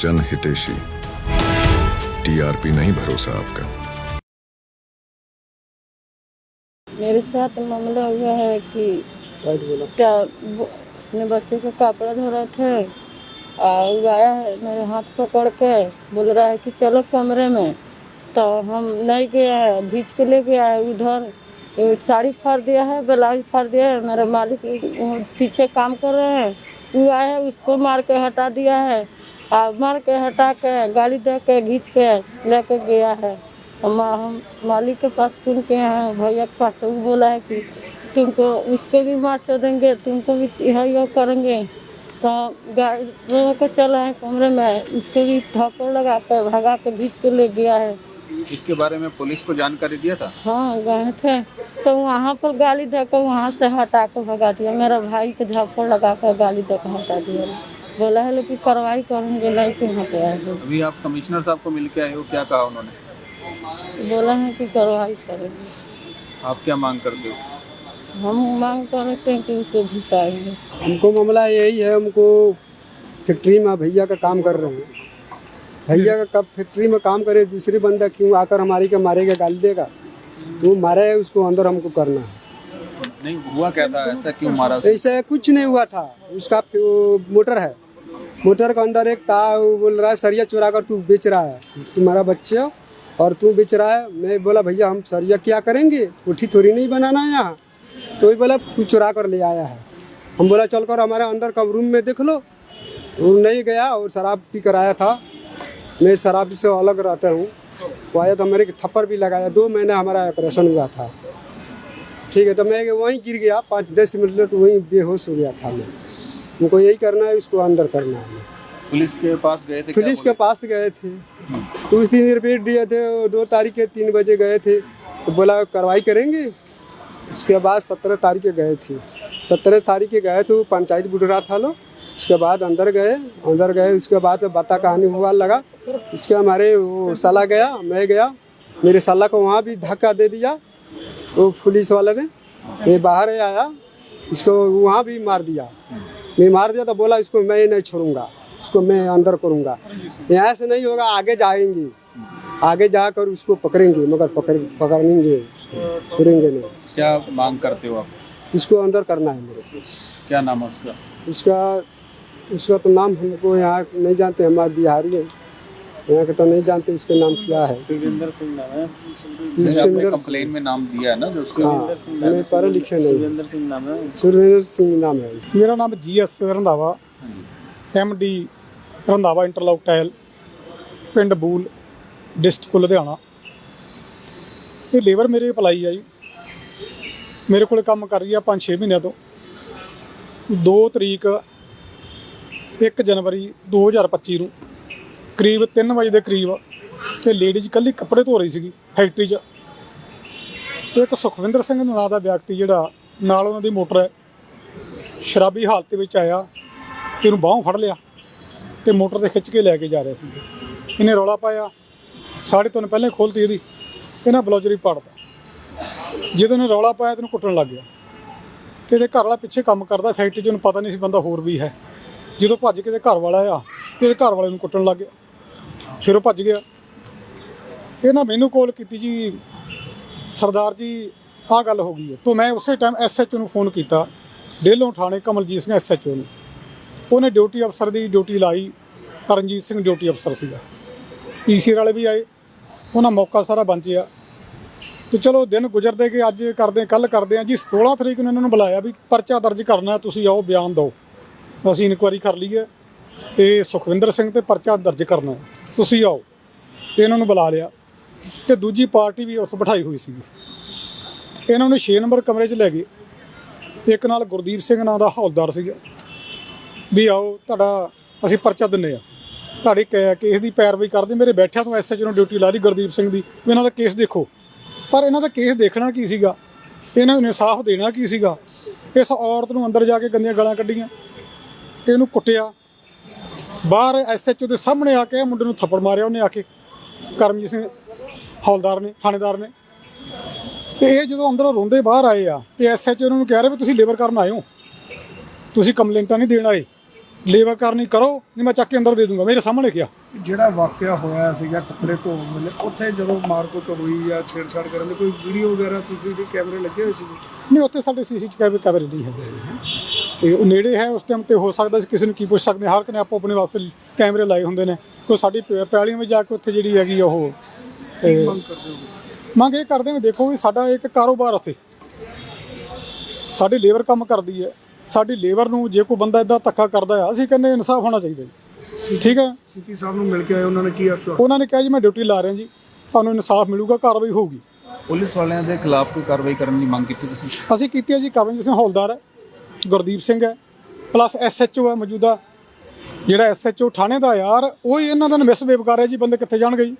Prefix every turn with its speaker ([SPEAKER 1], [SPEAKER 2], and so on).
[SPEAKER 1] जन हितेशी। टीआरपी नहीं भरोसा आपका।
[SPEAKER 2] मेरे साथ मामला हुआ है कि क्या अपने बच्चे का कपड़ा धो रहे थे, और आया है मेरे हाथ पकड़ के, बोल रहा है कि चलो कमरे में। तो हम नहीं गए हैं भीज के ले गया है उधर। साड़ी फाड़ दिया है, ब्लाउज फाड़ दिया है, मेरे मालिक पीछे काम कर रहे हैं। वो आया है, उसको मार के हटा दिया है। और मार के हटा के गाली दे के घींच के लेके गया है। हम हम मालिक के पास फ़ोन किए हैं भैया के पास तो वो बोला है कि तुमको उसके भी मार देंगे तुमको भी यह करेंगे। तो गाड़ी को चला है कमरे में उसके भी थप्पड़ लगा के भगा के भीज के ले गया है।
[SPEAKER 3] इसके बारे में पुलिस को जानकारी दिया था?
[SPEAKER 2] हाँ गए थे। तो वहाँ पर गाली देकर वहाँ से हटा के भगा दिया। मेरा भाई के झप्पड़ लगा कर गाली देकर हटा दिया। बोला है लोग कि कार्रवाई करेंगे नहीं कि यहाँ पे आए
[SPEAKER 3] अभी आप कमिश्नर साहब को मिल के आए हो क्या कहा उन्होंने?
[SPEAKER 2] बोला है कि कार्रवाई करेंगे।
[SPEAKER 3] आप क्या मांग करते हो?
[SPEAKER 2] हम मांग करते हैं कि उसे घुसाएँगे।
[SPEAKER 4] हमको मामला यही है हमको फैक्ट्री में भैया का काम कर रहे हैं। भैया का कब फैक्ट्री में काम करे दूसरी बंदा क्यों आकर हमारी के मारेगा गाली देगा? तो वो मारे है उसको अंदर हमको करना है।
[SPEAKER 3] नहीं हुआ क्या था? ऐसा क्यों मारा
[SPEAKER 4] ऐसा कुछ नहीं हुआ था। उसका मोटर है। मोटर के अंदर एक वो बोल रहा है, सरिया चुरा कर तू बेच रहा है। तुम्हारा बच्चे, और तू बेच रहा है। मैं बोला, भैया, हम सरिया क्या करेंगे? कोठी थोड़ी नहीं बनाना है यहाँ। तो वही बोला, तू चुरा कर ले आया है। हम बोला, चल कर हमारे अंदर का रूम में देख लो। वो नहीं गया, और शराब पी कर आया था। मैं शराब से अलग रहता हूँ। वो आया तो मेरे थप्पड़ भी लगाया। दो महीने हमारा ऑपरेशन हुआ था। ठीक है तो मैं वहीं गिर गया। पाँच, दस मिनट वहीं बेहोश हो गया था मैं। मुझको यही करना है उसको अंदर करना है।
[SPEAKER 3] पुलिस के पास गए थे
[SPEAKER 4] पुलिस के पास गए थे। तो उस दिन रिपीट दिए थे दो तारीख के तीन बजे गए थे। तो बोला कार्रवाई करेंगे? उसके बाद सत्रह तारीख के गए थे। सत्रह तारीख के गए थे वो पंचायत बुढ़रा था लोग। उसके बाद अंदर गए अंदर गए उसके बाद बाता कहानी हुआ लगा। उसके हमारे वो साला गया मैं गया। मेरे साला को वहाँ भी धक्का दे दिया। वो पुलिस वाले ने मैं बाहर आया इसको वहाँ भी मार दिया। मैं मार दिया तो बोला इसको मैं ही नहीं छोड़ूँगा उसको मैं अंदर करूँगा। यहाँ से नहीं होगा आगे जाएँगी। आगे जाकर उसको पकड़ेंगे मगर पकड़ पकड़ेंगे छोड़ेंगे नहीं।
[SPEAKER 3] क्या मांग करते हो आप?
[SPEAKER 4] इसको अंदर करना है मेरे
[SPEAKER 3] क्या नाम है उसका?
[SPEAKER 4] उसका उसका तो नाम हमको यहाँ नहीं जानते हमारे बिहारी है। यहाँ के तो नहीं जानते उसका नाम क्या है
[SPEAKER 3] जैसे आपने
[SPEAKER 4] सुरेंद्र
[SPEAKER 3] कंप्लेन में नाम दिया है ना जो उसका
[SPEAKER 4] हाँ हमें पढ़े लिखे नहीं सुरेंद्र सिंह नाम है
[SPEAKER 5] ਮੇਰਾ ਨਾਮ GS Randhawa MD Randhawa interlock tile ਪਿੰਡ ਬੂਲ ਡਿਸਟ੍ਰਿਕਟ ਲੁਧਿਆਣਾ ਇਹ ਲੇਬਰ ਮੇਰੇ ਅਪਲਾਈ ਆ ਜੀ ਮੇਰੇ ਕੋਲੇ ਕੰਮ ਕਰ ਰਹੀ ਆ 5-6 ਮਹੀਨਿਆਂ ਤੋਂ 2 ਤਰੀਕ 1 ਜਨਵਰੀ 2025 ਨੂੰ ਕਰੀਬ 3 ਵਜੇ ਦੇ ਕਰੀਬ ਤੇ ਲੇਡੀਜ਼ ਕੱਲੀ ਕੱਪੜੇ ਧੋ ਰਹੀ ਸੀਗੀ ਫੈਕਟਰੀ 'ਚ। ਤੇ ਇੱਕ ਸੁਖਵਿੰਦਰ ਸਿੰਘ ਨਾਂ ਦਾ ਵਿਅਕਤੀ ਜਿਹੜਾ ਨਾਲ ਉਹਨਾਂ ਦੀ ਮੋਟਰ ਹੈ, ਸ਼ਰਾਬੀ ਹਾਲਤ ਵਿੱਚ ਆਇਆ ਤੇ ਇਹਨੂੰ ਬਾਹੋਂ ਫੜ ਲਿਆ ਤੇ ਮੋਟਰ ਤੇ ਖਿੱਚ ਕੇ ਲੈ ਕੇ ਜਾ ਰਿਹਾ ਸੀ। ਇਹਨੇ ਰੌਲਾ ਪਾਇਆ ਸਾਢੇ ਤਿੰਨ ਪਹਿਲੇ ਖੋਲਤੀ ਇਹਦੀ, ਇਹਨਾਂ ਬਲੌਜਰੀ ਪਾੜਦਾ ਜਦੋਂ ਇਹਨੇ ਰੌਲਾ ਪਾਇਆ ਤੈਨੂੰ ਕੁੱਟਣ ਲੱਗ ਗਿਆ। ਤੇ ਇਹਦੇ ਘਰ ਵਾਲਾ ਪਿੱਛੇ ਕੰਮ ਕਰਦਾ ਫੈਕਟਰੀ 'ਚ, ਉਹਨੂੰ ਪਤਾ ਨਹੀਂ ਸੀ ਬੰਦਾ ਹੋਰ ਵੀ ਹੈ। ਜਦੋਂ ਭੱਜ ਕੇ ਇਹਦੇ ਘਰ ਵਾਲਾ ਆ ਤੇ ਇਹਦੇ ਘਰ ਵਾਲੇ ਨੂੰ ਕੁੱਟਣ ਲੱਗ ਗਿਆ। ਫਿਰ ਉਹ ਭੱਜ ਗਿਆ। ਇਹਨਾਂ ਮੈਨੂੰ ਕਾਲ ਕੀਤੀ ਜੀ, ਸਰਦਾਰ ਜੀ, ਆਹ ਗੱਲ ਹੋ ਗਈ ਹੈ। ਤਾਂ ਮੈਂ ਉਸੇ ਟਾਈਮ ਐਸਐਚਓ ਨੂੰ ਫੋਨ ਕੀਤਾ। ਡੇਲੋਂ ਥਾਣੇ ਕਮਲਜੀਤ ਸਿੰਘ ਐਸਐਚਓ ਨੂੰ। ਉਹਨੇ ਡਿਊਟੀ ਅਫਸਰ ਦੀ ਡਿਊਟੀ ਲਾਈ। ਕਰਨਜੀਤ ਸਿੰਘ ਡਿਊਟੀ ਅਫਸਰ ਸੀਗਾ। ਪੀਸੀ ਵਾਲੇ ਵੀ ਆਏ। ਉਹਨਾਂ ਮੌਕਾ ਸਾਰਾ ਬਚਿਆ ਤੇ ਚਲੋ ਦਿਨ ਗੁਜ਼ਰਦੇ ਕਿ ਅੱਜ ਕਰਦੇ ਕੱਲ ਕਰਦੇ ਆ। ਜੀ 16 ਤਰੀਕ ਨੂੰ ਇਹਨਾਂ ਨੂੰ ਬੁਲਾਇਆ ਵੀ ਪਰਚਾ ਦਰਜ ਕਰਨਾ, ਤੁਸੀਂ ਆਓ, ਬਿਆਨ ਦਿਓ। ਅਸੀਂ ਇਨਕੁਆਇਰੀ ਕਰ ਲਈਏ। ਇਹ ਸੁਖਵਿੰਦਰ ਸਿੰਘ ਤੇ ਪਰਚਾ ਦਰਜ ਕਰਨਾ ਤੁਸੀਂ ਆਓ। ਤੇ ਇਹਨਾਂ ਨੂੰ ਬੁਲਾ ਲਿਆ। ਤੇ ਦੂਜੀ ਪਾਰਟੀ ਵੀ ਉੱਥੇ ਬਿਠਾਈ ਹੋਈ ਸੀਗੀ। ਇਹਨਾਂ ਨੂੰ 6 ਨੰਬਰ ਕਮਰੇ 'ਚ ਲੈ ਗਏ। ਇੱਕ ਨਾਲ ਗੁਰਦੀਪ ਸਿੰਘ, ਨਾਂ ਦਾ ਹੌਲਦਾਰ ਸੀਗਾ। ਵੀ ਆਓ, ਤੁਹਾਡਾ ਅਸੀਂ ਪਰਚਾ ਦਿੰਨੇ ਆ ਤੁਹਾਡੇ ਕੈ- ਕੇਸ ਦੀ ਪੈਰਵਾਈ ਕਰਦੇ। ਮੇਰੇ ਬੈਠਿਆਂ ਤੋਂ ਐਸਐਚ ਨੂੰ ਡਿਊਟੀ ਲਾ ਲਈ ਗੁਰਦੀਪ ਸਿੰਘ ਦੀ। ਵੀ ਇਹਨਾਂ ਦਾ ਕੇਸ ਦੇਖੋ। ਪਰ ਇਹਨਾਂ ਦਾ ਕੇਸ ਦੇਖਣਾ ਕੀ ਸੀਗਾ? ਇਹਨਾਂ ਨੂੰ ਇਨਸਾਫ ਦੇਣਾ ਕੀ ਸੀਗਾ? ਇਸ ਔਰਤ ਨੂੰ ਅੰਦਰ ਜਾ ਕੇ ਗੰਦੀਆਂ ਗਾਲਾਂ ਕੱਢੀਆਂ। ਇਹਨੂੰ ਕੁੱਟਿਆ। ਬਾਹਰ ਐਸਐਚਓ ਦੇ ਸਾਹਮਣੇ ਆ ਕੇ ਮੁੰਡੇ ਨੂੰ ਥੱਪੜ ਮਾਰਿਆ ਉਹਨੇ ਆ ਕੇ ਕਰਮਜੀਤ ਸਿੰਘ ਹੌਲਦਾਰ ਨੇ ਥਾਣੇਦਾਰ ਨੇ। ਤੇ ਇਹ ਜਦੋਂ ਅੰਦਰੋਂ ਰੋਂਦੇ ਬਾਹਰ ਆਏ ਆ ਤੇ ਐਸਐਚਓ ਨੂੰ ਕਹਿ ਰਹੇ ਵੀ ਤੁਸੀਂ ਲੇਬਰ ਕਰਨ ਆਏ ਹੋ। ਤੁਸੀਂ ਕੰਪਲੇਂਟਾਂ ਨਹੀਂ ਦੇਣ ਆਏ। ਲੇਬਰ ਕਰਨੀ ਕਰੋ ਨਹੀਂ ਮੈਂ ਚੱਕ ਕੇ ਅੰਦਰ ਦੇ ਦੂੰਗਾ। ਮੇਰੇ ਸਾਹਮਣੇ ਕਿਹਾ।
[SPEAKER 6] ਜਿਹੜਾ ਵਾਕਿਆ ਹੋਇਆ ਸੀਗਾ ਕੱਪੜੇ ਧੋਣ ਵੇਲੇ ਉੱਥੇ ਜਦੋਂ ਮਾਰਕੁੱਟ ਹੋਈ ਜਾਂ ਛੇੜਛਾੜ ਕਰਨ ਦੀ ਕੋਈ ਵੀਡੀਓ ਵਗੈਰਾ ਸੀਸੀਟੀਵੀ ਕੈਮਰੇ ਲੱਗੇ ਹੋਏ ਸੀ
[SPEAKER 5] ਨਹੀਂ ਉੱਥੇ ਸਾਡੇ ਸੀਸੀਟੀਵੀ ਕੈਮਰੇ ਨਹੀਂ ਹੈਗੇ। ਹੈ। ਤੇ ਉਹ ਨੇੜੇ ਹੈ ਉਸ ਟਾਈਮ ਤੇ ਹੋ ਸਕਦਾ ਸੀ ਕਿਸੇ ਨੂੰ ਕੀ ਪੁੱਛ ਸਕਦੇ ਹਰ ਕਿਸੇ ਨੇ ਆਪੋ ਆਪਣੇ ਵਾਸਤੇ ਕੈਮਰੇ ਲਾਏ ਹੁੰਦੇ ਨੇ। ਕੋਈ ਸਾਡੀ ਪੈਲੀਆਂ ਵਿੱਚ ਜਾ ਕੇ ਉੱਥੇ ਜਿਹੜੀ ਹੈਗੀ ਉਹ ਮੰਗ ਇਹ ਕਰਦੇ ਨੇ ਦੇਖੋ ਵੀ ਸਾਡਾ ਇੱਕ ਕਾਰੋਬਾਰ ਉੱਥੇ। ਸਾਡੀ ਲੇਬਰ ਕੰਮ ਕਰਦੀ ਹੈ। ਸਾਡੀ ਲੇਬਰ ਨੂੰ ਜੇ ਕੋਈ ਬੰਦਾ ਇਦਾਂ ਧੱਕਾ ਕਰਦਾ ਹੈ ਅਸੀਂ ਕਹਿੰਦੇ ਇਨਸਾਫ ਹੋਣਾ ਚਾਹੀਦਾ ਜੀ। ਠੀਕ ਹੈ?
[SPEAKER 6] ਸੀਪੀ ਸਾਹਿਬ ਨੂੰ ਮਿਲ ਕੇ ਆਏ ਉਹਨਾਂ ਨੇ ਕੀ ਆਸ਼ਵਾਸਨ?
[SPEAKER 5] ਉਹਨਾਂ ਨੇ ਕਿਹਾ ਜੀ ਮੈਂ ਡਿਊਟੀ ਲਾ ਰਿਹਾ ਜੀ। ਸਾਨੂੰ ਇਨਸਾਫ ਮਿਲੂਗਾ ਕਾਰਵਾਈ ਹੋਊਗੀ।
[SPEAKER 3] ਪੁਲਿਸ ਵਾਲਿਆਂ ਦੇ ਖਿਲਾਫ ਕੋਈ ਕਾਰਵਾਈ ਕਰਨ ਦੀ ਮੰਗ ਕੀਤੀ ਤੁਸੀਂ?
[SPEAKER 5] ਅਸੀਂ ਕੀਤੀ ਹੈ ਜੀ ਕਰਮਜੀਤ ਸਿੰਘ ਹੌਲਦਾਰ ਹੈ। ਗੁਰਦੀਪ ਸਿੰਘ ਹੈ ਪਲੱਸ ਐਸਐਚਓ ਹੈ ਮੌਜੂਦਾ। ਜਿਹੜਾ ਐਸਐਚਓ ਥਾਣੇ ਦਾ ਯਾਰ, ਉਹ ਹੀ ਇਹਨਾਂ ਦਾ ਮਿਸਬੇਵ ਕਰ ਰਿਹਾ ਜੀ, ਬੰਦੇ ਕਿੱਥੇ ਜਾਣਗੇ ਜੀ?